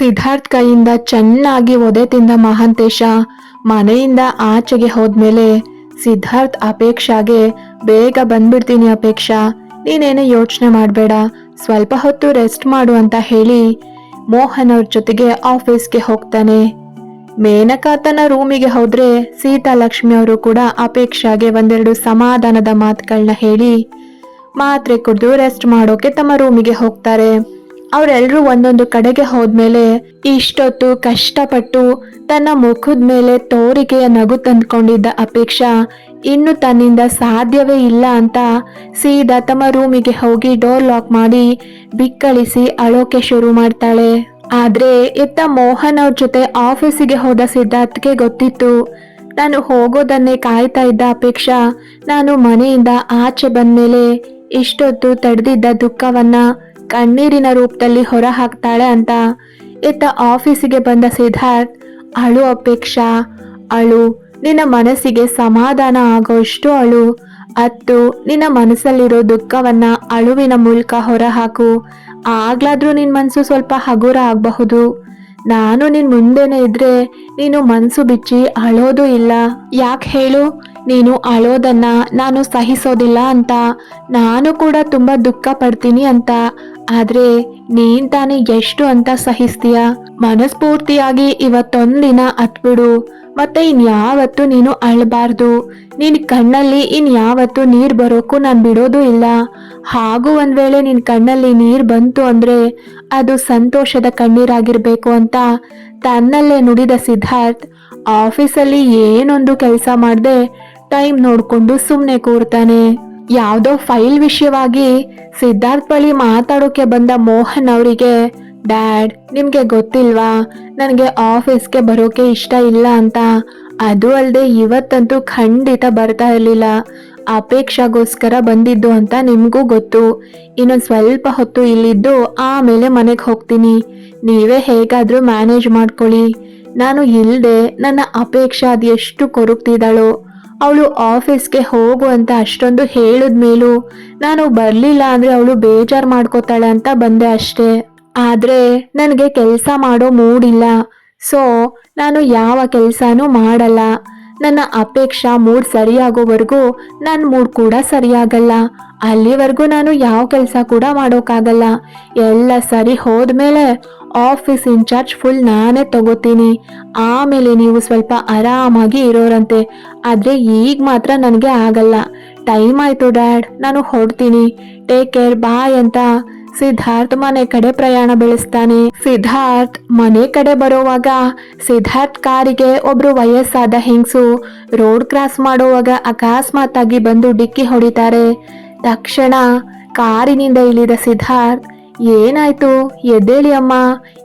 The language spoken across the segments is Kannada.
ಸಿದ್ಧಾರ್ಥ್ ಕೈಯಿಂದ ಚೆನ್ನಾಗಿ ಒದೆ ತಿಂದ ಮಹಾಂತೇಶ ಮನೆಯಿಂದ ಆಚೆಗೆ ಹೋದ್ಮೇಲೆ, ಸಿದ್ಧಾರ್ಥ್ ಅಪೇಕ್ಷಾಗೆ ಬೇಗ ಬಂದ್ಬಿಡ್ತೀನಿ ಅಪೇಕ್ಷಾ, ನೀನೇನು ಯೋಚನೆ ಮಾಡಬೇಡ, ಸ್ವಲ್ಪ ಹೊತ್ತು ರೆಸ್ಟ್ ಮಾಡು ಅಂತ ಹೇಳಿ ಮೋಹನ್ ಅವ್ರ ಜೊತೆಗೆ ಆಫೀಸ್ಗೆ ಹೋಗ್ತಾನೆ. ಮೇನಕಾ ತನ್ನ ರೂಮಿಗೆ ಹೋದ್ರೆ ಸೀತಾ ಲಕ್ಷ್ಮಿ ಅವರು ಕೂಡ ಅಪೇಕ್ಷಾಗೆ ಒಂದೆರಡು ಸಮಾಧಾನದ ಮಾತುಗಳನ್ನ ಹೇಳಿ ಮಾತ್ರೆ ಕುಡಿದು ರೆಸ್ಟ್ ಮಾಡೋಕೆ ತಮ್ಮ ರೂಮಿಗೆ ಹೋಗ್ತಾರೆ. ಅವರೆಲ್ಲರೂ ಒಂದೊಂದು ಕಡೆಗೆ ಹೋದ್ಮೇಲೆ ಇಷ್ಟೊತ್ತು ಕಷ್ಟಪಟ್ಟು ತನ್ನ ಮುಖದ ಮೇಲೆ ತೋರಿಕೆಯ ನಗು ತಂದ್ಕೊಂಡಿದ್ದ ಅಪೇಕ್ಷಾ ಇನ್ನು ತನ್ನಿಂದ ಸಾಧ್ಯವೇ ಇಲ್ಲ ಅಂತ ಸೀದಾ ತಮ್ಮ ರೂಮಿಗೆ ಹೋಗಿ ಡೋರ್ ಲಾಕ್ ಮಾಡಿ ಬಿಕ್ಕಳಿಸಿ ಅಳೋಕೆ ಶುರು ಮಾಡ್ತಾಳೆ. ಆದ್ರೆ ಇತ್ತ ಮೋಹನ್ ಅವ್ರ ಜೊತೆ ಆಫೀಸಿಗೆ ಹೋದ ಸಿದ್ಧಾರ್ಥ್ಗೆ ಗೊತ್ತಿತ್ತು, ನಾನು ಹೋಗೋದನ್ನೇ ಕಾಯ್ತಾ ಇದ್ದ ಅಪೇಕ್ಷಾ, ನಾನು ಮನೆಯಿಂದ ಆಚೆ ಬಂದ್ಮೇಲೆ ಇಷ್ಟೊತ್ತು ತಡೆದಿದ್ದ ದುಃಖವನ್ನ ಕಣ್ಣೀರಿನ ರೂಪದಲ್ಲಿ ಹೊರ ಹಾಕ್ತಾಳೆ ಅಂತ ಇತ್ತ ಆಫೀಸಿಗೆ ಬಂದ ಸಿದ್ಧಾರ್ಥ್, ಅಳು ಅಪೇಕ್ಷಾ, ಅಳು, ನಿನ್ನ ಮನಸ್ಸಿಗೆ ಸಮಾಧಾನ ಆಗೋಷ್ಟು ಅಳು, ಅತ್ತು ನಿನ್ನ ಮನಸ್ಸಲ್ಲಿರೋ ದುಃಖವನ್ನ ಅಳುವಿನ ಮೂಲಕ ಹೊರಹಾಕು. ಆಗ್ಲಾದ್ರೂ ನಿನ್ನ ಮನಸ್ಸು ಸ್ವಲ್ಪ ಹಗುರ ಆಗಬಹುದು. ನಾನು ನಿನ್ನ ಮುಂದೆನೆ ಇದ್ರೆ ನೀನು ಮನಸ್ಸು ಬಿಚ್ಚಿ ಅಳೋದು ಇಲ್ಲ. ಯಾಕೆ ಹೇಳು? ನೀನು ಅಳೋದನ್ನ ನಾನು ಸಹಿಸೋದಿಲ್ಲ ಅಂತ. ನಾನು ಕೂಡ ತುಂಬಾ ದುಃಖ ಪಡ್ತೀನಿ ಅಂತ. ಆದ್ರೆ ನೀನ್ ತಾನೇ ಎಷ್ಟು ಅಂತ ಸಹಿಸ್ತೀಯ? ಮನಸ್ಫೂರ್ತಿಯಾಗಿ ಇವತ್ತೊಂದಿನ ಅತ್ಬಿಡು ಮತ್ತೆ ಇನ್ಯಾವತ್ತು ನೀನು ಅಳಬಾರ್ದು. ನಿನ್ ಕಣ್ಣಲ್ಲಿ ಇನ್ಯಾವತ್ತು ನೀರ್ ಬರೋಕ್ಕೂ ನಾನು ಬಿಡೋದು ಇಲ್ಲ. ಹಾಗೂ ಒಂದ್ ವೇಳೆ ನಿನ್ ಕಣ್ಣಲ್ಲಿ ನೀರ್ ಬಂತು ಅಂದ್ರೆ ಅದು ಸಂತೋಷದ ಕಣ್ಣೀರಾಗಿರ್ಬೇಕು ಅಂತ ತನ್ನಲ್ಲೇ ನುಡಿದ ಸಿದ್ಧಾರ್ಥ್ ಆಫೀಸಲ್ಲಿ ಏನೊಂದು ಕೆಲಸ ಮಾಡದೆ ಟೈಮ್ ನೋಡ್ಕೊಂಡು ಸುಮ್ಮನೆ ಕೂರ್ತಾನೆ. ಯಾವುದೋ ಫೈಲ್ ವಿಷಯವಾಗಿ ಸಿದ್ಧಾರ್ಥ್ ಬಳಿ ಮಾತಾಡೋಕೆ ಬಂದ ಮೋಹನ್ ಅವರಿಗೆ, ಡ್ಯಾಡ್, ನಿಮಗೆ ಗೊತ್ತಿಲ್ವಾ? ನನಗೆ ಆಫೀಸ್ಗೆ ಬರೋಕೆ ಇಷ್ಟ ಇಲ್ಲ ಅಂತ. ಅದು ಅಲ್ಲದೆ ಇವತ್ತಂತೂ ಖಂಡಿತ ಬರ್ತಾ ಇರಲಿಲ್ಲ. ಅಪೇಕ್ಷಾಗೋಸ್ಕರ ಬಂದಿದ್ದು ಅಂತ ನಿಮಗೂ ಗೊತ್ತು. ಇನ್ನೊಂದು ಸ್ವಲ್ಪ ಹೊತ್ತು ಇಲ್ಲಿದ್ದು ಆಮೇಲೆ ಮನೆಗೆ ಹೋಗ್ತೀನಿ. ನೀವೇ ಹೇಗಾದರೂ ಮ್ಯಾನೇಜ್ ಮಾಡ್ಕೊಳ್ಳಿ. ನಾನು ಇಲ್ಲದೆ ನನ್ನ ಅಪೇಕ್ಷೆ ಅದು ಎಷ್ಟು ಕೊರಗ್ತಿದ್ದಾಳೋ. ಅವಳು ಆಫೀಸ್ಗೆ ಹೋಗು ಅಂತ ಅಷ್ಟೊಂದು ಹೇಳಿದ ಮೇಲೂ ನಾನು ಬರಲಿಲ್ಲ ಅಂದರೆ ಅವಳು ಬೇಜಾರು ಮಾಡ್ಕೋತಾಳೆ ಅಂತ ಬಂದೆ ಅಷ್ಟೇ. ಆದರೆ ನನಗೆ ಕೆಲಸ ಮಾಡೋ ಮೂಡಿಲ್ಲ ಸೊ ನಾನು ಯಾವ ಕೆಲಸನೂ ಮಾಡಲ್ಲ. ನನ್ನ ಅಪೇಕ್ಷಾ ಮೂಡ್ ಸರಿಯಾಗೋವರೆಗೂ ನನ್ನ ಮೂಡ್ ಕೂಡ ಸರಿಯಾಗಲ್ಲ. ಅಲ್ಲಿವರೆಗೂ ನಾನು ಯಾವ ಕೆಲಸ ಕೂಡ ಮಾಡೋಕ್ಕಾಗಲ್ಲ. ಎಲ್ಲ ಸರಿ ಹೋದ್ಮೇಲೆ ಆಫೀಸ್ ಇನ್ಚಾರ್ಜ್ ಫುಲ್ ನಾನೇ ತಗೋತೀನಿ. ಆಮೇಲೆ ನೀವು ಸ್ವಲ್ಪ ಆರಾಮಾಗಿ ಇರೋರಂತೆ. ಆದರೆ ಈಗ ಮಾತ್ರ ನನಗೆ ಆಗಲ್ಲ. ಟೈಮ್ ಆಯಿತು ಡ್ಯಾಡ್, ನಾನು ಹೊಡ್ತೀನಿ ಟೇಕ್ ಕೇರ್, ಬಾಯ್ ಅಂತ ಸಿದ್ಧಾರ್ಥ್ ಮನೆ ಕಡೆ ಪ್ರಯಾಣ ಬೆಳೆಸ್ತಾನೆ. ಸಿದ್ಧಾರ್ಥ್ ಮನೆ ಕಡೆ ಬರೋವಾಗ ಸಿದ್ಧಾರ್ಥ್ ಕಾರಿಗೆ ಒಬ್ರು ವಯಸ್ಸಾದ ಹೆಂಗಸು ರೋಡ್ ಕ್ರಾಸ್ ಮಾಡುವಾಗ ಅಕಸ್ಮಾತ್ ಆಗಿ ಬಂದು ಡಿಕ್ಕಿ ಹೊಡಿತಾರೆ. ತಕ್ಷಣ ಕಾರಿನಿಂದ ಇಳಿದ ಸಿದ್ಧಾರ್ಥ್, ಏನಾಯ್ತು? ಎದ್ದೇಳಿ ಅಮ್ಮ.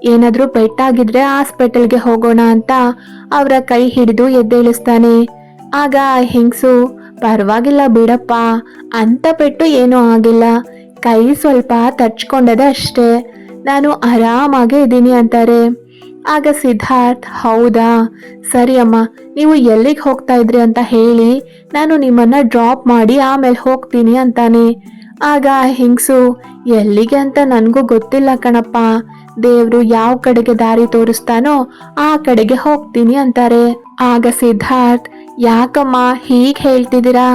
ಏನಾದ್ರೂ ಪೆಟ್ಟಾಗಿದ್ರೆ ಹಾಸ್ಪಿಟಲ್ಗೆ ಹೋಗೋಣ ಅಂತ ಅವರ ಕೈ ಹಿಡಿದು ಎದ್ದೇಳಿಸ್ತಾನೆ. ಆಗ ಹೆಂಗಸು, ಪರವಾಗಿಲ್ಲ ಬಿಡಪ್ಪ. ಅಂತ ಪೆಟ್ಟು ಏನೂ ಆಗಿಲ್ಲ. ಕೈ ಸ್ವಲ್ಪ ತಚ್ಕೊಂಡದೆ ಅಷ್ಟೇ, ನಾನು ಆರಾಮಾಗೇ ಇದ್ದೀನಿ ಅಂತಾರೆ. ಆಗ ಸಿದ್ಧಾರ್ಥ್, ಹೌದಾ? ಸರಿ ಅಮ್ಮ, ನೀವು ಎಲ್ಲಿಗೆ ಹೋಗ್ತಾ ಇದ್ರಿ ಅಂತ ಹೇಳಿ, ನಾನು ನಿಮ್ಮನ್ನ ಡ್ರಾಪ್ ಮಾಡಿ ಆಮೇಲೆ ಹೋಗ್ತೀನಿ ಅಂತಾನೆ. ಆಗ ಹಿಂಗ್ಸು, ಎಲ್ಲಿಗೆ ಅಂತ ನನಗೂ ಗೊತ್ತಿಲ್ಲ ಕಣಪ್ಪ, ದೇವರು ಯಾವ ಕಡೆಗೆ ದಾರಿ ತೋರಿಸ್ತಾನೋ ಆ ಕಡೆಗೆ ಹೋಗ್ತೀನಿ ಅಂತಾರೆ. ಆಗ ಸಿದ್ಧಾರ್ಥ್, ಯಾಕಮ್ಮ, ಹೀಗೆ ಹೇಳ್ತಿದ್ದೀರಾ?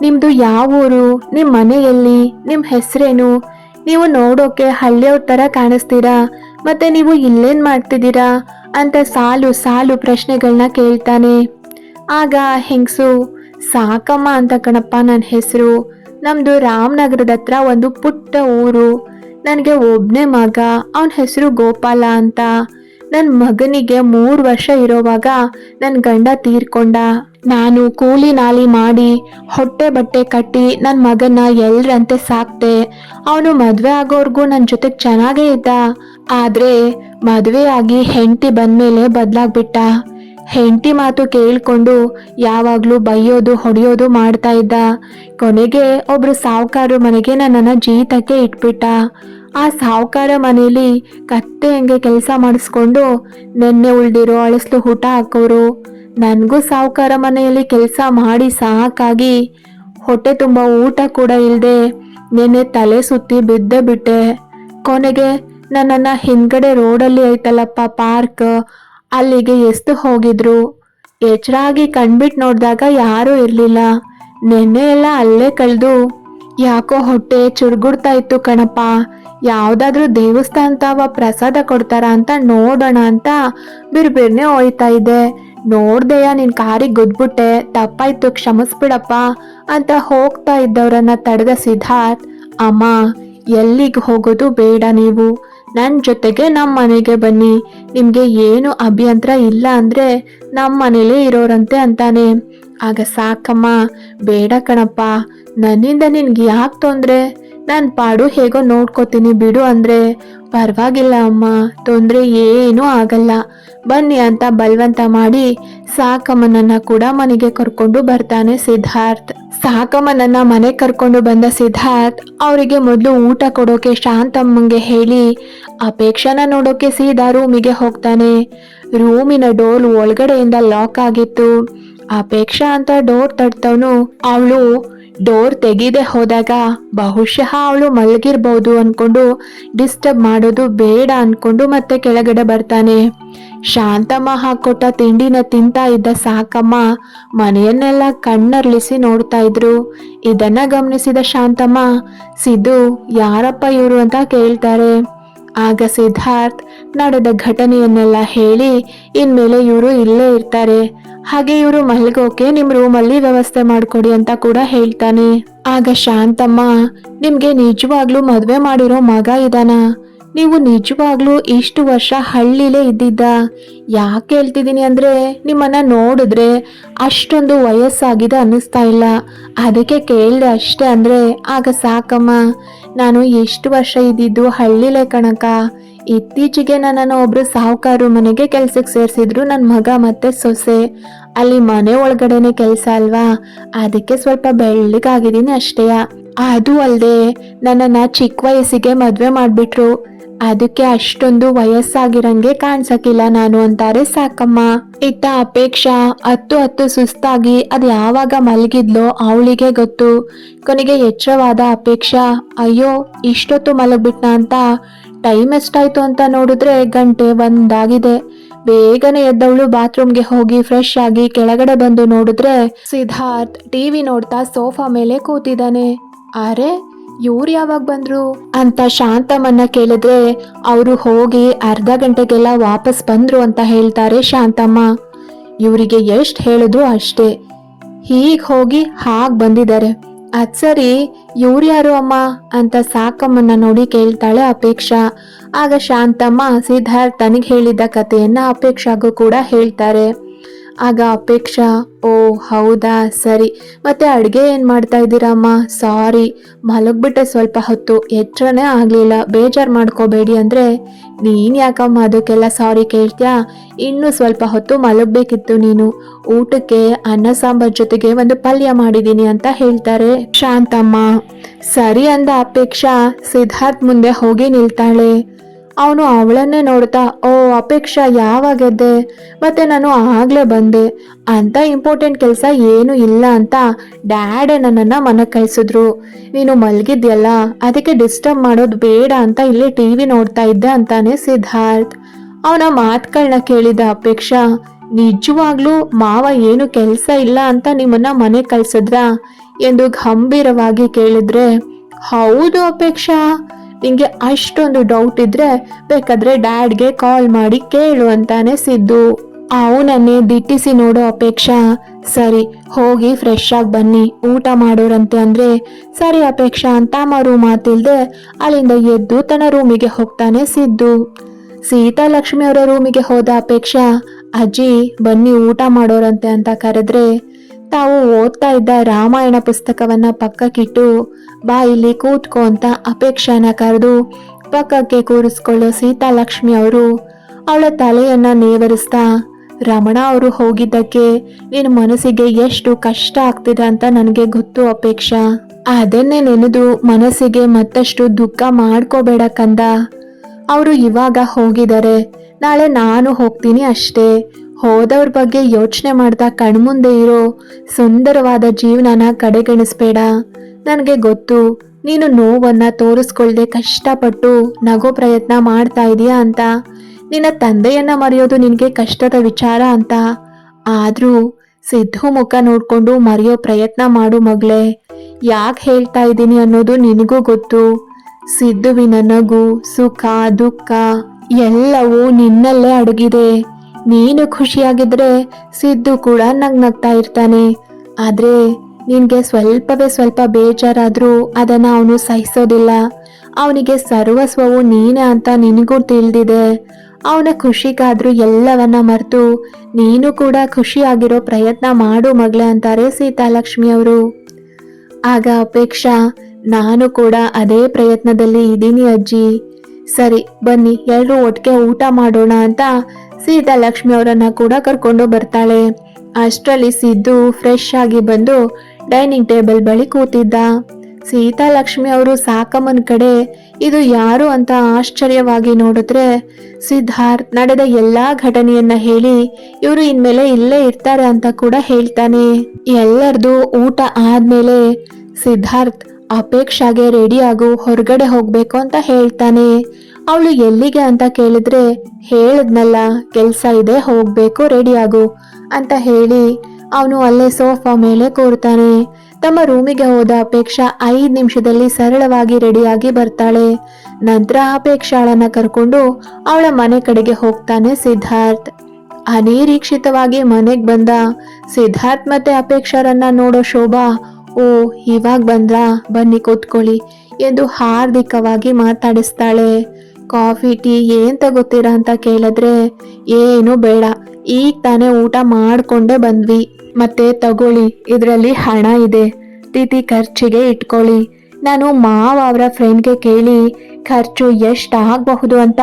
ನಿಮ್ದು ಯಾವ ಊರು ನಿಮ್ಮ ಮನೆಯಲ್ಲಿ ನಿಮ್ಮ ಹೆಸರೇನು? ನೀವು ನೋಡೋಕೆ ಹಳ್ಳಿಯವ್ರ ಥರ ಕಾಣಿಸ್ತೀರಾ? ಮತ್ತೆ ನೀವು ಇಲ್ಲೇನ್ ಮಾಡ್ತಿದ್ದೀರಾ? ಅಂತ ಸಾಲು ಸಾಲು ಪ್ರಶ್ನೆಗಳನ್ನ ಕೇಳ್ತಾನೆ. ಆಗ ಹೆಂಗಸು, ಸಾಕಮ್ಮ ಅಂತ ಕಣಪ್ಪ ನನ್ನ ಹೆಸರು. ನಮ್ದು ರಾಮನಗರದ ಹತ್ರ ಒಂದು ಪುಟ್ಟ ಊರು. ನನಗೆ ಒಬ್ಬನೇ ಮಗ, ಅವನ ಹೆಸರು ಗೋಪಾಲ ಅಂತ. ನನ್ನ ಮಗನಿಗೆ ಮೂರು ವರ್ಷ ಇರೋವಾಗ ನನ್ನ ಗಂಡ ತೀರ್ಕೊಂಡ. ನಾನು ಕೂಲಿ ನಾಲಿ ಮಾಡಿ ಹೊಟ್ಟೆ ಬಟ್ಟೆ ಕಟ್ಟಿ ನನ್ನ ಮಗನ ಎಲ್ರಂತೆ ಸಾಕ್ತೆ ಅವನು ಮದುವೆ ಆಗೋರ್ಗೂ ನನ್ನ ಜೊತೆ ಚೆನ್ನಾಗೇ ಇದ್ದ. ಆದ್ರೆ ಮದುವೆ ಆಗಿ ಹೆಂಡತಿ ಬಂದ್ಮೇಲೆ ಬದಲಾಗ್ಬಿಟ್ಟ. ಹೆಂಡತಿ ಮಾತು ಕೇಳ್ಕೊಂಡು ಯಾವಾಗಲೂ ಬೈಯೋದು ಹೊಡೆಯೋದು ಮಾಡ್ತಾ ಇದ್ದ. ಕೊನೆಗೆ ಒಬ್ರು ಸಾಹುಕಾರರು ಮನೆಗೆ ನನ್ನನ್ನ ಜೀತಕ್ಕೆ ಇಟ್ಬಿಟ್ಟ. ಆ ಸಾಹುಕಾರ ಮನೆಯಲ್ಲಿ ಕತ್ತೆ ಹಂಗೆ ಕೆಲಸ ಮಾಡಿಸ್ಕೊಂಡು ನೆನ್ನೆ ಉಳ್ದಿರೋ ಅಳಸ್ಲು ಊಟ ಹಾಕೋರು. ನನಗೂ ಸಾಹುಕಾರ ಮನೆಯಲ್ಲಿ ಕೆಲಸ ಮಾಡಿ ಸಾಕಾಗಿ ಹೊಟ್ಟೆ ತುಂಬ ಊಟ ಕೂಡ ಇಲ್ಲದೆ ನೆನ್ನೆ ತಲೆ ಸುತ್ತಿ ಬಿದ್ದೆ ಬಿಟ್ಟೆ. ಕೊನೆಗೆ ನನ್ನನ್ನು ಹಿಂದ್ಗಡೆ ರೋಡಲ್ಲಿ ಐತಲ್ಲಪ್ಪ ಪಾರ್ಕ್, ಅಲ್ಲಿಗೆ ಎಷ್ಟು ಹೋಗಿದ್ರು. ಎಚ್ಚರಾಗಿ ಕಣ್ಬಿಟ್ಟು ನೋಡಿದಾಗ ಯಾರೂ ಇರಲಿಲ್ಲ. ನೆನ್ನೆ ಎಲ್ಲ ಅಲ್ಲೇ ಕಳೆದು ಯಾಕೋ ಹೊಟ್ಟೆ ಚುರುಗುಡ್ತಾ ಇತ್ತು ಕಣಪ್ಪ. ಯಾವುದಾದ್ರೂ ದೇವಸ್ಥಾನ ತಾವ ಪ್ರಸಾದ ಕೊಡ್ತಾರ ಅಂತ ನೋಡೋಣ ಅಂತ ಬಿರ್ಬಿರ್ನೆ ಹೋಯ್ತಾ ಇದೆ. ನೋಡ್ದೆಯ ನಿನ್ ಕಾರಿಗೆ ಗುದ್ಬಿಟ್ಟೆ, ತಪ್ಪಾಯ್ತು, ಕ್ಷಮಿಸ್ಬಿಡಪ್ಪ ಅಂತ ಹೋಗ್ತಾ ಇದ್ದವರನ್ನ ತಡೆದ ಸಿದ್ಧಾರ್ಥ್, ಅಮ್ಮ ಎಲ್ಲಿಗೆ ಹೋಗೋದು ಬೇಡ ನೀವು. ನನ್ನ ಜೊತೆಗೆ ನಮ್ಮ ಮನೆಗೆ ಬನ್ನಿ. ನಿಮಗೆ ಏನು ಅಭ್ಯಂತರ ಇಲ್ಲ ಅಂದರೆ ನಮ್ಮ ಮನೇಲೇ ಇರೋರಂತೆ ಅಂತಾನೆ. ಆಗ ಸಾಕಮ್ಮ, ಬೇಡ ಕಣಪ್ಪ. ನನ್ನಿಂದ ನಿನ್ಗೆ ಯಾಕೆ ತೊಂದರೆ? ನಾನು ಪಾಡು ಹೇಗೋ ನೋಡ್ಕೋತೀನಿ ಬಿಡು ಅಂದರೆ ಪರವಾಗಿಲ್ಲ ಅಮ್ಮ, ತೊಂದರೆ ಏನೂ ಆಗಲ್ಲ. ಬನ್ನಿ ಅಂತ ಬಲವಂತ ಮಾಡಿ ಸಾಕಮ್ಮನನ್ನ ಕೂಡ ಮನೆಗೆ ಕರ್ಕೊಂಡು ಬರ್ತಾನೆ ಸಿದ್ಧಾರ್ಥ್. ಸಾಕಮ್ಮನನ್ನ ಮನೆ ಕರ್ಕೊಂಡು ಬಂದ ಸಿದ್ಧಾರ್ಥ್ ಅವರಿಗೆ ಮೊದಲು ಊಟ ಕೊಡೋಕೆ ಶಾಂತಮ್ಮಂಗೆ ಹೇಳಿ, ಅಪೇಕ್ಷನ ನೋಡೋಕೆ ಸೀದಾ ರೂಮಿಗೆ ಹೋಗ್ತಾನೆ. ರೂಮಿನ ಡೋರ್ ಒಳಗಡೆಯಿಂದ ಲಾಕ್ ಆಗಿತ್ತು. ಅಪೇಕ್ಷಾ ಅಂತ ಡೋರ್ ತಡ್ತವನು ಅವಳು ಡೋರ್ ತೆಗೀದೆ ಹೋದಾಗ ಬಹುಶಃ ಅವಳು ಮಲಗಿರ್ಬೋದು ಅನ್ಕೊಂಡು ಡಿಸ್ಟರ್ಬ್ ಮಾಡೋದು ಬೇಡ ಅನ್ಕೊಂಡು ಮತ್ತೆ ಕೆಳಗಡೆ ಬರ್ತಾನೆ. ಶಾಂತಮ್ಮ ಹಾಕೊಟ್ಟ ತಿಂಡಿನ ತಿಂತಾ ಇದ್ದ ಸಾಕಮ್ಮ ಮನೆಯನ್ನೆಲ್ಲ ಕಣ್ಣರ್ಲಿಸಿ ನೋಡ್ತಾ ಇದ್ರು. ಇದನ್ನ ಗಮನಿಸಿದ ಶಾಂತಮ್ಮ, ಸಿದ್ದು, ಯಾರಪ್ಪ ಇವರು ಅಂತ ಕೇಳ್ತಾರೆ. ಆಗ ಸಿದ್ಧಾರ್ಥ್ ನಡೆದ ಘಟನೆಯನ್ನೆಲ್ಲ ಹೇಳಿ ಇನ್ಮೇಲೆ ಇವರು ಇಲ್ಲೇ ಇರ್ತಾರೆ. ಹಾಗೆ ಇವರು ಮಲ್ಗೋಕೆ ನಿಮ್ ರೂಮಲ್ಲಿ ವ್ಯವಸ್ಥೆ ಮಾಡ್ಕೊಡಿ ಅಂತ ಕೂಡ ಹೇಳ್ತಾನೆ. ಆಗ ಶಾಂತಮ್ಮ, ನಿಮ್ಗೆ ನಿಜವಾಗ್ಲೂ ಮದ್ವೆ ಮಾಡಿರೋ ಮಗ ಇದಾನ? ನೀವು ನಿಜವಾಗ್ಲೂ ಇಷ್ಟು ವರ್ಷ ಹಳ್ಳಿಲೇ ಇದ್ದಿದ್ದ? ಯಾಕೆ ಹೇಳ್ತಿದ್ದೀನಿ ಅಂದ್ರೆ ನಿಮ್ಮನ್ನ ನೋಡಿದ್ರೆ ಅಷ್ಟೊಂದು ವಯಸ್ಸಾಗಿದೆ ಅನ್ನಿಸ್ತಾ ಇಲ್ಲ. ಅದಕ್ಕೆ ಕೇಳಿದೆ ಅಷ್ಟೇ ಅಂದ್ರೆ, ಆಗ ಸಾಕಮ್ಮ, ನಾನು ಎಷ್ಟು ವರ್ಷ ಇದ್ದಿದ್ದು ಹಳ್ಳಿಲೇ ಕಣಕ ಇತ್ತೀಚೆಗೆ ನನ್ನನ್ನು ಒಬ್ರು ಸಾಹುಕಾರು ಮನೆಗೆ ಕೆಲ್ಸಕ್ಕೆ ಸೇರಿಸಿದ್ರು. ನನ್ನ ಮಗ ಮತ್ತೆ ಸೊಸೆ. ಅಲ್ಲಿ ಮನೆ ಒಳಗಡೆನೆ ಕೆಲಸ ಅಲ್ವಾ? ಅದಕ್ಕೆ ಸ್ವಲ್ಪ ಬೆಳ್ಳಗಾಗಿದ್ದೀನಿ ಅಷ್ಟೇ. ಅದು ಅಲ್ಲದೆ ನನ್ನನ್ನು ಚಿಕ್ಕ ವಯಸ್ಸಿಗೆ ಮದುವೆ ಮಾಡ್ಬಿಟ್ರು. ಅದಕ್ಕೆ ಅಷ್ಟೊಂದು ವಯಸ್ಸಾಗಿರಂಗೆ ಕಾಣಿಸಕ್ಕಿಲ್ಲ ನಾನು ಅಂತಾರೆ ಸಾಕಮ್ಮ. ಇತ್ತ ಅಪೇಕ್ಷಾ ಹತ್ತು ಹತ್ತು ಸುಸ್ತಾಗಿ ಅದು ಯಾವಾಗ ಮಲಗಿದ್ಲೋ ಅವಳಿಗೆ ಗೊತ್ತು. ಕೊನೆಗೆ ಎಚ್ಚರವಾದ ಅಪೇಕ್ಷಾ, ಅಯ್ಯೋ, ಇಷ್ಟೊತ್ತು ಮಲಗ್ಬಿಟ್ನಾ ಅಂತ? ಟೈಮ್ ಎಷ್ಟಾಯ್ತು ಅಂತ ನೋಡಿದ್ರೆ ಗಂಟೆ ಒಂದಾಗಿದೆ. ಬೇಗನೆ ಎದ್ದವಳು ಬಾತ್ರೂಮ್ಗೆ ಹೋಗಿ ಫ್ರೆಶ್ ಆಗಿ ಕೆಳಗಡೆ ಬಂದು ನೋಡಿದ್ರೆ ಸಿದ್ಧಾರ್ಥ್ ಟಿವಿ ನೋಡ್ತಾ ಸೋಫಾ ಮೇಲೆ ಕೂತಿದ್ದಾನೆ. ಅರೆ, ಇವ್ರು ಯಾವಾಗ ಬಂದ್ರು? ಅಂತ ಶಾಂತಮ್ಮನ್ನ ಕೇಳಿದ್ರೆ, ಅವರು ಹೋಗಿ ಅರ್ಧ ಗಂಟೆಗೆಲ್ಲ ವಾಪಸ್ ಬಂದ್ರು ಅಂತ ಹೇಳ್ತಾರೆ ಶಾಂತಮ್ಮ. ಇವರಿಗೆ ಎಷ್ಟು ಹೇಳಿದ್ರು ಅಷ್ಟೇ. ಹೀಗೆ ಹೋಗಿ ಹಾಗೆ ಬಂದಿದ್ದಾರೆ. ಅದ್ ಸರಿ, ಇವ್ರು ಯಾರು ಅಮ್ಮ? ಅಂತ ಸಾಕಮ್ಮನ ನೋಡಿ ಕೇಳ್ತಾಳೆ ಅಪೇಕ್ಷಾ. ಆಗ ಶಾಂತಮ್ಮ ಸಿದ್ಧಾರ್ಥನಿಗೆ ಹೇಳಿದ ಕಥೆಯನ್ನ ಅಪೇಕ್ಷಾಗೂ ಕೂಡ ಹೇಳ್ತಾರೆ. ಆಗ ಅಪೇಕ್ಷಾ, ಓ, ಹೌದಾ, ಸರಿ. ಮತ್ತೆ ಅಡುಗೆ ಏನು ಮಾಡ್ತಾ ಇದ್ದೀರಮ್ಮ ಸಾರಿ. ಮಲಗ್ಬಿಟ್ಟೆ ಸ್ವಲ್ಪ ಹೊತ್ತು. ಎಚ್ಚರನೇ ಆಗಲಿಲ್ಲ. ಬೇಜಾರು ಮಾಡ್ಕೋಬೇಡಿ ಅಂದರೆ, ನೀನು ಯಾಕಮ್ಮ ಅದಕ್ಕೆಲ್ಲ ಸಾರಿ ಕೇಳ್ತೀಯಾ? ಇನ್ನೂ ಸ್ವಲ್ಪ ಹೊತ್ತು ಮಲಗಬೇಕಿತ್ತು ನೀನು. ಊಟಕ್ಕೆ ಅನ್ನ ಸಾಂಬಾರ್ ಜೊತೆಗೆ ಒಂದು ಪಲ್ಯ ಮಾಡಿದ್ದೀನಿ ಅಂತ ಹೇಳ್ತಾರೆ ಶಾಂತಮ್ಮ. ಸರಿ ಅಂದ ಅಪೇಕ್ಷಾ. ಸಿದ್ಧಾರ್ಥ್ ಮುಂದೆ ಹೋಗಿ ನಿಲ್ತಾಳೆ. ಅವನು ಅವಳನ್ನೇ ನೋಡ್ತಾ, ಓ, ಅಪೇಕ್ಷಾ ಯಾವಾಗೆದ್ದೆ ಮತ್ತೆ ನಾನು ಆಗ್ಲೇ ಬಂದೆ. ಅಂತ ಇಂಪಾರ್ಟೆಂಟ್ ಕೆಲಸ ಏನು ಇಲ್ಲ ಅಂತ ಡ್ಯಾಡೆ ನನ್ನನ್ನು ಮನೆ ಕಳಿಸಿದ್ರು ನೀನು ಮಲಗಿದ್ಯಲ್ಲ, ಅದಕ್ಕೆ ಡಿಸ್ಟರ್ಬ್ ಮಾಡೋದು ಬೇಡ ಅಂತ ಇಲ್ಲಿ ಟಿ ವಿ ನೋಡ್ತಾ ಇದ್ದೆ ಅಂತಾನೆ ಸಿದ್ಧಾರ್ಥ್. ಅವನ ಮಾತುಗಳನ್ನ ಕೇಳಿದ ಅಪೇಕ್ಷಾ, ನಿಜವಾಗ್ಲೂ ಮಾವ ಏನು ಕೆಲಸ ಇಲ್ಲ ಅಂತ ನಿಮ್ಮನ್ನ ಮನೆ ಕಳ್ಸಿದ್ರ ಎಂದು ಗಂಭೀರವಾಗಿ ಕೇಳಿದ್ರೆ, ಹೌದು ಅಪೇಕ್ಷಾ. ನಿಂಗೆ ಅಷ್ಟೊಂದು ಡೌಟ್ ಇದ್ರೆ ಬೇಕಾದ್ರೆ ಡ್ಯಾಡ್ಗೆ ಕಾಲ್ ಮಾಡಿ ಕೇಳು ಅಂತಾನೆ ಸಿದ್ದು. ಅವನನ್ನೇ ದಿಟ್ಟಿಸಿ ನೋಡೋ ಅಪೇಕ್ಷಾ. ಸರಿ, ಹೋಗಿ ಫ್ರೆಶ್ ಆಗಿ ಬನ್ನಿ, ಊಟ ಮಾಡೋರಂತೆ ಅಂದ್ರೆ ಸರಿ ಅಪೇಕ್ಷಾ ಅಂತ ಮರು ಮಾತಿಲ್ದೆ ಅಲ್ಲಿಂದ ಎದ್ದು ತನ್ನ ರೂಮಿಗೆ ಹೋಗ್ತಾನೆ ಸಿದ್ದು. ಸೀತಾಲಕ್ಷ್ಮಿ ಅವರ ರೂಮಿಗೆ ಹೋದ ಅಪೇಕ್ಷಾ, ಅಜ್ಜಿ, ಬನ್ನಿ ಊಟ ಮಾಡೋರಂತೆ ಅಂತ ಕರೆದ್ರೆ ತಾವು ಓದ್ತಾ ಇದ್ದ ರಾಮಾಯಣ ಪುಸ್ತಕವನ್ನ ಪಕ್ಕಕ್ಕಿಟ್ಟು ಬಾ ಇಲ್ಲಿ ಕೂತ್ಕೋ ಅಂತ ಅಪೇಕ್ಷಾನ ಕರೆದು ಪಕ್ಕಕ್ಕೆ ಕೂರಿಸ್ಕೊಳ್ಳೋ ಸೀತಾಲಕ್ಷ್ಮಿ ಅವರು ಅವಳ ತಲೆಯನ್ನ ನೇವರಿಸ್ತಾ, ರಮಣ ಅವರು ಹೋಗಿದ್ದಕ್ಕೆ ನಿನ್ನ ಮನಸ್ಸಿಗೆ ಎಷ್ಟು ಕಷ್ಟ ಆಗ್ತಿದೆ ಅಂತ ನನಗೆ ಗೊತ್ತು ಅಪೇಕ್ಷಾ. ಅದನ್ನೇ ನೆನೆದು ಮನಸ್ಸಿಗೆ ಮತ್ತಷ್ಟು ದುಃಖ ಮಾಡ್ಕೋಬೇಡ ಕಂದ ಅವರು ಇವಾಗ ಹೋಗಿದ್ದಾರೆ. ನಾಳೆ ನಾನು ಹೋಗ್ತೀನಿ ಅಷ್ಟೇ. ಹೋದವ್ರ ಬಗ್ಗೆ ಯೋಚನೆ ಮಾಡ್ತಾ ಕಣ್ಮುಂದೆ ಇರೋ ಸುಂದರವಾದ ಜೀವನನ ಕಡೆಗಣಿಸ್ಬೇಡ. ನನಗೆ ಗೊತ್ತು, ನೀನು ನೋವನ್ನ ತೋರಿಸ್ಕೊಳ್ದೆ ಕಷ್ಟಪಟ್ಟು ನಗೋ ಪ್ರಯತ್ನ ಮಾಡ್ತಾ ಇದೀಯಾ ಅಂತ. ನಿನ್ನ ತಂದೆಯನ್ನ ಮರೆಯೋದು ನಿನಗೆ ಕಷ್ಟದ ವಿಚಾರ ಅಂತ. ಆದರೂ ಸಿದ್ಧು ಮುಖ ನೋಡಿಕೊಂಡು ಮರೆಯೋ ಪ್ರಯತ್ನ ಮಾಡು ಮಗಳೇ. ಯಾಕೆ ಹೇಳ್ತಾ ಇದ್ದೀನಿ ಅನ್ನೋದು ನಿನಗೂ ಗೊತ್ತು. ಸಿದ್ಧುವಿನ ನಗು, ಸುಖ, ದುಃಖ ಎಲ್ಲವೂ ನಿನ್ನಲ್ಲೇ ಅಡಗಿದೆ. ನೀನು ಖುಷಿಯಾಗಿದ್ರೆ ಸಿದ್ದು ಕೂಡ ನಗ್ನಗ್ತಾ ಇರ್ತಾನೆ. ಆದ್ರೆ ನಿನ್ಗೆ ಸ್ವಲ್ಪವೇ ಸ್ವಲ್ಪ ಬೇಜಾರಾದ್ರೂ ಅದನ್ನ ಅವನು ಸಹಿಸೋದಿಲ್ಲ. ಅವನಿಗೆ ಸರ್ವಸ್ವವು ನೀನೇ ಅಂತ ನಿನಗೂ ತಿಳಿದಿದೆ. ಅವನ ಖುಷಿಗಾದ್ರೂ ಎಲ್ಲವನ್ನ ಮರೆತು ನೀನು ಕೂಡ ಖುಷಿಯಾಗಿರೋ ಪ್ರಯತ್ನ ಮಾಡು ಮಗಳೇ ಅಂತಾರೆ ಸೀತಾಲಕ್ಷ್ಮಿ ಅವರು. ಆಗ ಅಪೇಕ್ಷಾ, ನಾನು ಕೂಡ ಅದೇ ಪ್ರಯತ್ನದಲ್ಲಿ ಇದ್ದೀನಿ ಅಜ್ಜಿ. ಸರಿ, ಬನ್ನಿ ಎಲ್ಲರೂ ಒಟ್ಟಿಗೆ ಊಟ ಮಾಡೋಣ ಅಂತ ಸೀತಾಲಕ್ಷ್ಮಿ ಅವರನ್ನ ಕೂಡ ಕರ್ಕೊಂಡು ಬರ್ತಾಳೆ. ಅಷ್ಟರಲ್ಲಿ ಸಿದ್ದು ಫ್ರೆಶ್ ಆಗಿ ಬಂದು ಡೈನಿಂಗ್ ಟೇಬಲ್ ಬಳಿ ಕೂತಿದ್ದ. ಸೀತಾ ಲಕ್ಷ್ಮಿ ಅವರು ಸಾಕಮ್ಮನ ಕಡೆ, ಇದು ಯಾರು ಅಂತ ಆಶ್ಚರ್ಯವಾಗಿ ನೋಡಿದ್ರೆ ಸಿದ್ಧಾರ್ಥ್ ನಡೆದ ಎಲ್ಲಾ ಘಟನೆಯನ್ನ ಹೇಳಿ ಇವರು ಇನ್ಮೇಲೆ ಇಲ್ಲೇ ಇರ್ತಾರೆ ಅಂತ ಕೂಡ ಹೇಳ್ತಾನೆ. ಎಲ್ಲರದು ಊಟ ಆದ್ಮೇಲೆ ಸಿದ್ಧಾರ್ಥ್ ಅಪೇಕ್ಷಾಗೆ ರೆಡಿ ಆಗು, ಹೊರಗಡೆ ಹೋಗ್ಬೇಕು ಅಂತ ಹೇಳ್ತಾನೆ. ಅವಳು ಎಲ್ಲಿಗೆ ಅಂತ ಕೇಳಿದ್ರೆ, ಹೇಳದ್ನಲ್ಲ, ಕೆಲ್ಸ ಇದೆ, ಹೋಗ್ಬೇಕು ರೆಡಿ ಆಗು, ಅಂತ ಹೇಳಿ ಅವನು ಅಲ್ಲೇ ಸೋಫಾ ಮೇಲೆ ಕೂರ್ತಾನೆ. ತಮ್ಮ ರೂಮಿಗೆ ಹೋದ ಅಪೇಕ್ಷಾ ಐದು ನಿಮಿಷದಲ್ಲಿ ಸರಳವಾಗಿ ರೆಡಿಯಾಗಿ ಬರ್ತಾಳೆ. ನಂತರ ಅಪೇಕ್ಷಾಳನ್ನ ಕರ್ಕೊಂಡು ಅವಳ ಮನೆ ಕಡೆಗೆ ಹೋಗ್ತಾನೆ ಸಿದ್ಧಾರ್ಥ್. ಅನಿರೀಕ್ಷಿತವಾಗಿ ಮನೆಗೆ ಬಂದ ಸಿದ್ಧಾರ್ಥ್ ಮತ್ತೆ ಅಪೇಕ್ಷರನ್ನ ನೋಡೋ ಶೋಭಾ, ಓ, ಇವಾಗ ಬಂದ್ರಾ? ಬನ್ನಿ ಕೂತ್ಕೊಳ್ಳಿ, ಎಂದು ಹಾರ್ದಿಕವಾಗಿ ಮಾತಾಡಿಸ್ತಾಳೆ. ಕಾಫಿ, ಟೀ ಏನ್ ತಗೋತೀರಾ ಅಂತ ಕೇಳಿದ್ರೆ, ಏನು ಬೇಡ. ಈಗ ತಾನೇ ಊಟ ಮಾಡ್ಕೊಂಡೇ ಬಂದ್ವಿ. ಮತ್ತೆ ತಗೊಳ್ಳಿ. ಇದರಲ್ಲಿ ಹಣ ಇದೆ. ತಿಥಿ ಖರ್ಚಿಗೆ ಇಟ್ಕೊಳ್ಳಿ. ನಾನು ಮಾವ ಅವರ ಫ್ರೆಂಡ್ಗೆ ಕೇಳಿ ಖರ್ಚು ಎಷ್ಟು ಆಗಬಹುದು ಅಂತ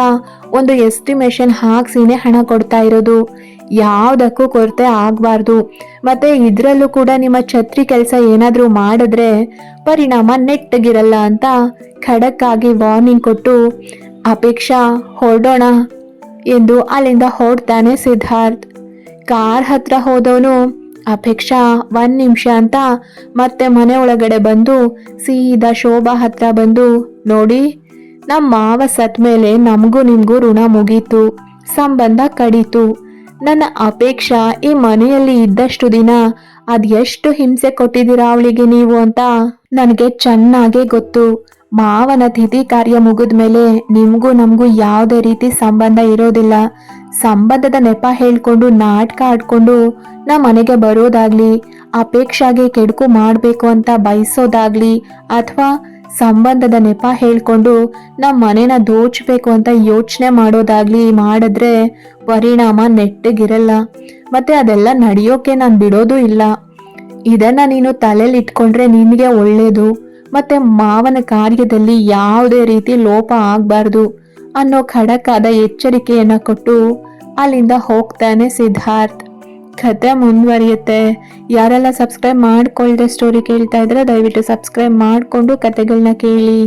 ಒಂದು ಎಸ್ಟಿಮೇಷನ್ ಹಾಕ್ಸಿನೇ ಹಣ ಕೊಡ್ತಾ ಇರೋದು. ಯಾವುದಕ್ಕೂ ಕೊರತೆ ಆಗಬಾರ್ದು. ಮತ್ತೆ ಇದರಲ್ಲೂ ಕೂಡ ನಿಮ್ಮ ಛತ್ರಿ ಕೆಲಸ ಏನಾದರೂ ಮಾಡಿದ್ರೆ ಪರಿಣಾಮ ನೆಟ್ಟಗಿರಲ್ಲ ಅಂತ ಖಡಕ್ಕಾಗಿ ವಾರ್ನಿಂಗ್ ಕೊಟ್ಟು, ಅಪೇಕ್ಷಾ, ಹೊರಡೋಣ ಎಂದು ಅಲ್ಲಿಂದ ಹೊರಡ್ತಾನೆ ಸಿದ್ಧಾರ್ಥ್. ಕಾರ್ ಹತ್ರ ಹೋದವನು, ಅಪೇಕ್ಷಾ, ಒಂದು ನಿಮಿಷ ಅಂತ ಮತ್ತೆ ಮನೆ ಒಳಗಡೆ ಬಂದು, ಸೀದಾ ಶೋಭಾ ಹತ್ರ ಬಂದು, ನೋಡಿ ನಮ್ಮ ಮಾವ ಸತ್ ಮೇಲೆ ನಮಗೂ ನಿಮಗೂ ಋಣ ಮುಗೀತು. ಸಂಬಂಧ ಕಡಿತು. ನನ್ನ ಅಪೇಕ್ಷಾ ಈ ಮನೆಯಲ್ಲಿ ಇದ್ದಷ್ಟು ದಿನ ಅದೆಷ್ಟು ಹಿಂಸೆ ಕೊಟ್ಟಿದ್ದೀರಾ ಅವಳಿಗೆ ನೀವು ಅಂತ ನನಗೆ ಚೆನ್ನಾಗೇ ಗೊತ್ತು. ಮಾವನ ತಿಥಿ ಕಾರ್ಯ ಮುಗಿದ ಮೇಲೆ ನಿಮಗೂ ನಮಗೂ ಯಾವುದೇ ರೀತಿ ಸಂಬಂಧ ಇರೋದಿಲ್ಲ. ಸಂಬಂಧದ ನೆಪ ಹೇಳ್ಕೊಂಡು ನಾಟಕ ಆಡ್ಕೊಂಡು ನಮ್ಮ ಮನೆಗೆ ಬರೋದಾಗ್ಲಿ, ಅಪೇಕ್ಷಾಗೆ ಕೆಡುಕು ಮಾಡಬೇಕು ಅಂತ ಬಯಸೋದಾಗ್ಲಿ, ಅಥವಾ ಸಂಬಂಧದ ನೆಪ ಹೇಳ್ಕೊಂಡು ನಮ್ಮ ಮನೇನ ದೋಚಬೇಕು ಅಂತ ಯೋಚನೆ ಮಾಡೋದಾಗ್ಲಿ ಮಾಡಿದ್ರೆ ಪರಿಣಾಮ ನೆಟ್ಟಗಿರಲ್ಲ. ಮತ್ತೆ ಅದೆಲ್ಲ ನಡೆಯೋಕೆ ನಾನು ಬಿಡೋದು ಇಲ್ಲ. ಇದನ್ನ ನೀನು ತಲೆಯಲ್ಲಿ ಇಟ್ಕೊಂಡ್ರೆ ನಿನಗೆ ಒಳ್ಳೇದು. ಮತ್ತೆ ಮಾವನ ಕಾರ್ಯದಲ್ಲಿ ಯಾವುದೇ ರೀತಿ ಲೋಪ ಆಗಬಾರ್ದು ಅನ್ನೋ ಖಡಕ್ಕಾದ ಎಚ್ಚರಿಕೆಯನ್ನ ಕೊಟ್ಟು ಅಲ್ಲಿಂದ ಹೋಗ್ತಾನೆ ಸಿದ್ಧಾರ್ಥ್. ಕತೆ ಮುಂದುವರಿಯುತ್ತೆ. ಯಾರೆಲ್ಲ ಸಬ್ಸ್ಕ್ರೈಬ್ ಮಾಡ್ಕೊಳ್ದೆ ಸ್ಟೋರಿ ಕೇಳ್ತಾ ಇದ್ರೆ ದಯವಿಟ್ಟು ಸಬ್ಸ್ಕ್ರೈಬ್ ಮಾಡಿಕೊಂಡು ಕತೆಗಳನ್ನ ಕೇಳಿ.